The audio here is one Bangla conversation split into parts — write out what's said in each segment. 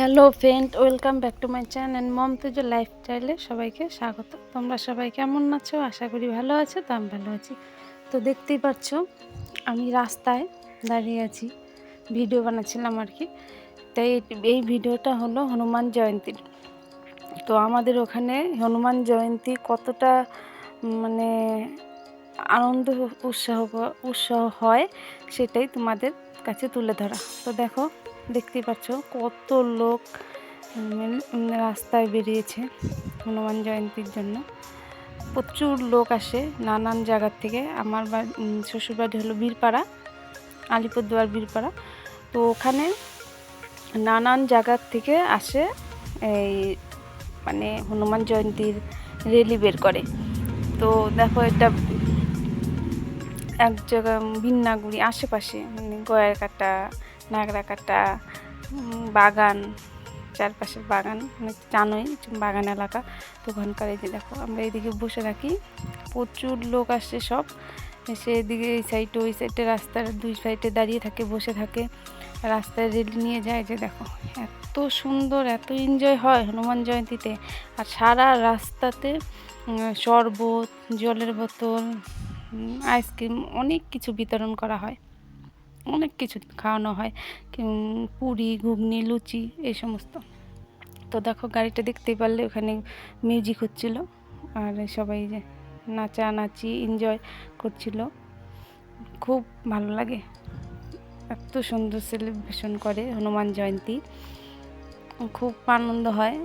Hello friend, welcome back to my channel Momtaz লাইফস্টাইলে সবাইকে স্বাগত। তোমরা সবাই কেমন আছো? আশা করি ভালো আছো, তো আমি ভালো আছি। তো দেখতেই পাচ্ছ, আমি রাস্তায় দাঁড়িয়ে আছি, ভিডিও বানাচ্ছিলাম আর কি। তাই এই ভিডিওটা হলো হনুমান জয়ন্তীর তো আমাদের ওখানে হনুমান জয়ন্তী কতটা মানে আনন্দ উৎসাহ উৎসাহ হয়, সেটাই তোমাদের কাছে তুলে ধরা। তো দেখো দেখতেই পাচ্ছ কত লোক রাস্তায় বেরিয়েছে হনুমান জয়ন্তীর জন্য। প্রচুর লোক আসে নানান জায়গার থেকে। আমার বাড়ি শ্বশুরবাড়ি হলো বীরপাড়া, আলিপুরদুয়ার বীরপাড়া। তো ওখানে নানান জায়গার থেকে আসে এই মানে হনুমান জয়ন্তীর রেলি বের করে। তো দেখো এটা এক জায়গা বিন্নাগুড়ি আশেপাশে মানে গয়ের কাটা নাগরা কাটা বাগান, চারপাশের বাগান মানে জানোই বাগান এলাকা, তো ওখানকার এই যে দেখো, আমরা এইদিকে বসে থাকি, প্রচুর লোক আসছে সব, এসে এদিকে এই সাইডে ওই সাইডে রাস্তার দুই সাইডে দাঁড়িয়ে থাকে, বসে থাকে, রাস্তায় রেল নিয়ে যায়, যে দেখো, এত সুন্দর, এত এনজয় হয় হনুমান জয়ন্তীতে, আর সারা রাস্তাতে শরবত, জলের বোতল আইসক্রিম অনেক কিছু বিতরণ করা হয়। অনেক কিছু খাওয়ানো হয়। পুরি, ঘুগনি, লুচি, এই সমস্ত। তো দেখো গাড়িটা দেখতেই পারলে ওখানে মিউজিক হচ্ছিল। আর সবাই যে নাচানাচি এনজয় করছিল। খুব ভালো লাগে। এত সুন্দর সেলিব্রেশন করে হনুমান জয়ন্তী। খুব আনন্দ হয়।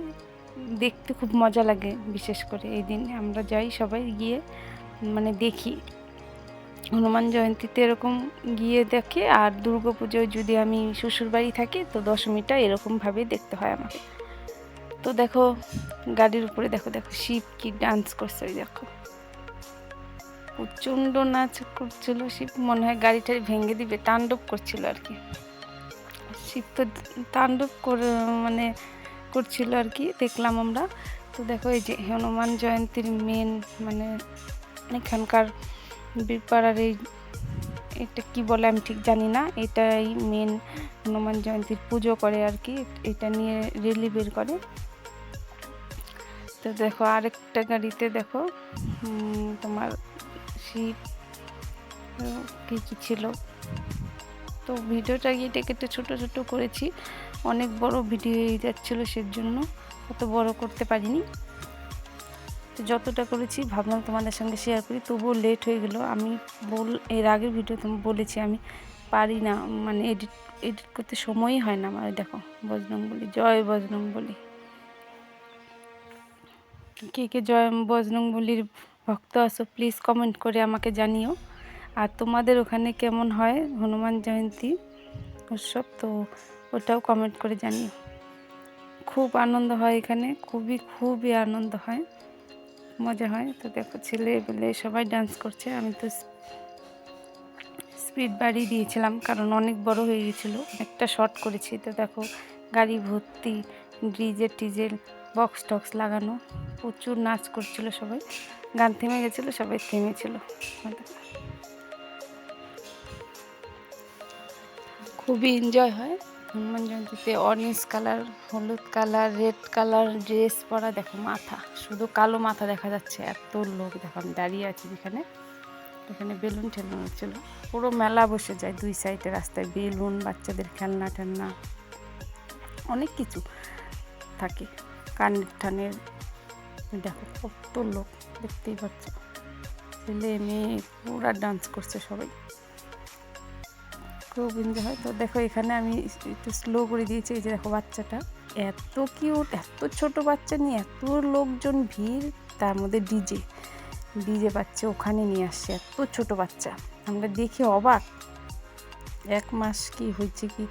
দেখতে খুব মজা লাগে বিশেষ করে এই দিন। আমরা যাই সবাই গিয়ে মানে দেখি। হনুমান জয়ন্তীতে এরকম গিয়ে দেখে, আর দুর্গা পুজোয় যদি আমি শ্বশুরবাড়ি থাকি, তো দশমীটা এরকমভাবেই দেখতে হয় আমাকে। তো দেখো, গাড়ির উপরে দেখো দেখো, শিব কি ডান্স করছে, ওই দেখো। প্রচণ্ড নাচ করছিল শিব, মনে হয় গাড়িটা ভেঙে দিবে, তাণ্ডব করছিল আর কি। শিব তো তাণ্ডব করে মানে করছিল আর কি, দেখলাম আমরা। তো দেখো, এই যে হনুমান জয়ন্তীর মেন মানে এখানকার বীরপাড়ার এই এটা কি বলে আমি ঠিক জানি না। এটাই মেন হনুমান জয়ন্তীর পুজো করে আর কি। এটা নিয়ে রেলি বের করে। তো দেখো আরেকটা গাড়িতে দেখো তোমার শিব কি কি ছিল। তো ভিডিওটা কেটে কেটে ছোটো ছোটো করেছি। অনেক বড় ভিডিও হয়ে যাচ্ছিল সেজন্য অত বড় করতে পারিনি। তো যতটা করেছি, ভাবলাম তোমাদের সঙ্গে শেয়ার করি। তবুও লেট হয়ে গেলো। আমি বল, এর আগের ভিডিও তুমি বলেছি, আমি পারি না মানে এডিট এডিট করতে সময়ই হয় না। আমার ওই দেখো বজরং বলি জয় বজরং বলি কে কে জয় বজরং বলির ভক্ত আছো প্লিজ কমেন্ট করে আমাকে জানিও। আর তোমাদের ওখানে কেমন হয়, হনুমান জয়ন্তী উৎসব, তো ওটাও কমেন্ট করে জানিও। খুব আনন্দ হয় এখানে, খুবই খুবই আনন্দ হয়। মজা হয়। তো দেখো ছেলে বলে সবাই ডান্স করছে। আমি তো স্পিড বাড়িয়ে দিয়েছিলাম কারণ অনেক বড় হয়ে গেছিল। একটা শর্ট করেছি। তো দেখো গাড়ি ভর্তি ডিজে টিজেল বক্স টক্স লাগানো। প্রচুর নাচ করছিল সবাই। গান থেমে গেছিল, সবাই থেমেছিল। খুবই এনজয় হয়। হনুমান জয়ন্তীতে অরেঞ্জ কালার হলুদ কালার রেড কালার ড্রেস পরা দেখো মাথা। শুধু কালো মাথা দেখা যাচ্ছে, এত লোক দেখো, আমি দাঁড়িয়ে আছি এখানে এখানে বেলুন ঠেলুন হচ্ছিল পুরো মেলা বসে যায় দুই সাইডে রাস্তায়, বেলুন, বাচ্চাদের খেলনা টেলনা অনেক কিছু থাকে। কানের টানের দেখো কত লোক, দেখতেই পাচ্ছ। ছেলে মেয়ে পুরা ডান্স করছে সবাই। খুব এনজয় হয়। তো দেখো এখানে আমি একটু স্লো করে দিয়েছি, এই যে দেখো বাচ্চাটা। এত কিউট এত ছোট বাচ্চা নিয়ে এত লোকজন, ভিড়, তার মধ্যে ডিজে ডিজে বাচ্চা ওখানে নিয়ে আসছে, এত ছোট বাচ্চা। আমরা দেখে অবাক। এক মাস কি হয়েছে কি?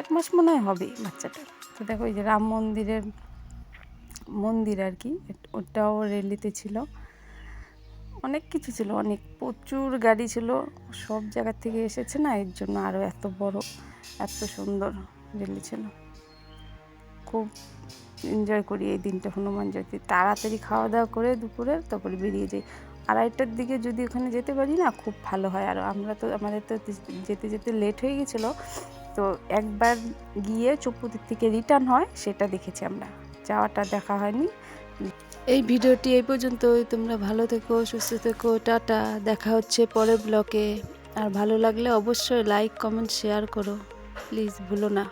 এক মাস মনে হয় হবে বাচ্চাটা। তো দেখো এই যে রাম মন্দিরের মন্দির আর কি, ওটাও রেলিতে ছিল। অনেক কিছু ছিল, অনেক, প্রচুর গাড়ি ছিল। সব জায়গা থেকে এসেছে না, এর জন্য আরও এত বড়, এত সুন্দর রেলি ছিল। খুব এনজয় করি এই দিনটা হনুমান জয়ন্তী। তাড়াতাড়ি খাওয়া দাওয়া করে দুপুরে তারপরে বেরিয়ে যাই। আড়াইটার দিকে যদি ওখানে যেতে পারি না, খুব ভালো হয়। আর আমরা তো, আমাদের তো যেতে যেতে লেট হয়ে গেছিল। তো একবার গিয়ে চৌপতির থেকে রিটার্ন হয়, সেটা দেখেছি আমরা। যাওয়াটা দেখা হয়নি। এই ভিডিওটি এই পর্যন্তই। তোমরা ভালো থেকো, সুস্থ থেকো, টাটা। দেখা হচ্ছে পরের ব্লকে আর ভালো লাগলে অবশ্যই লাইক কমেন্ট শেয়ার করো। প্লিজ ভুলো না।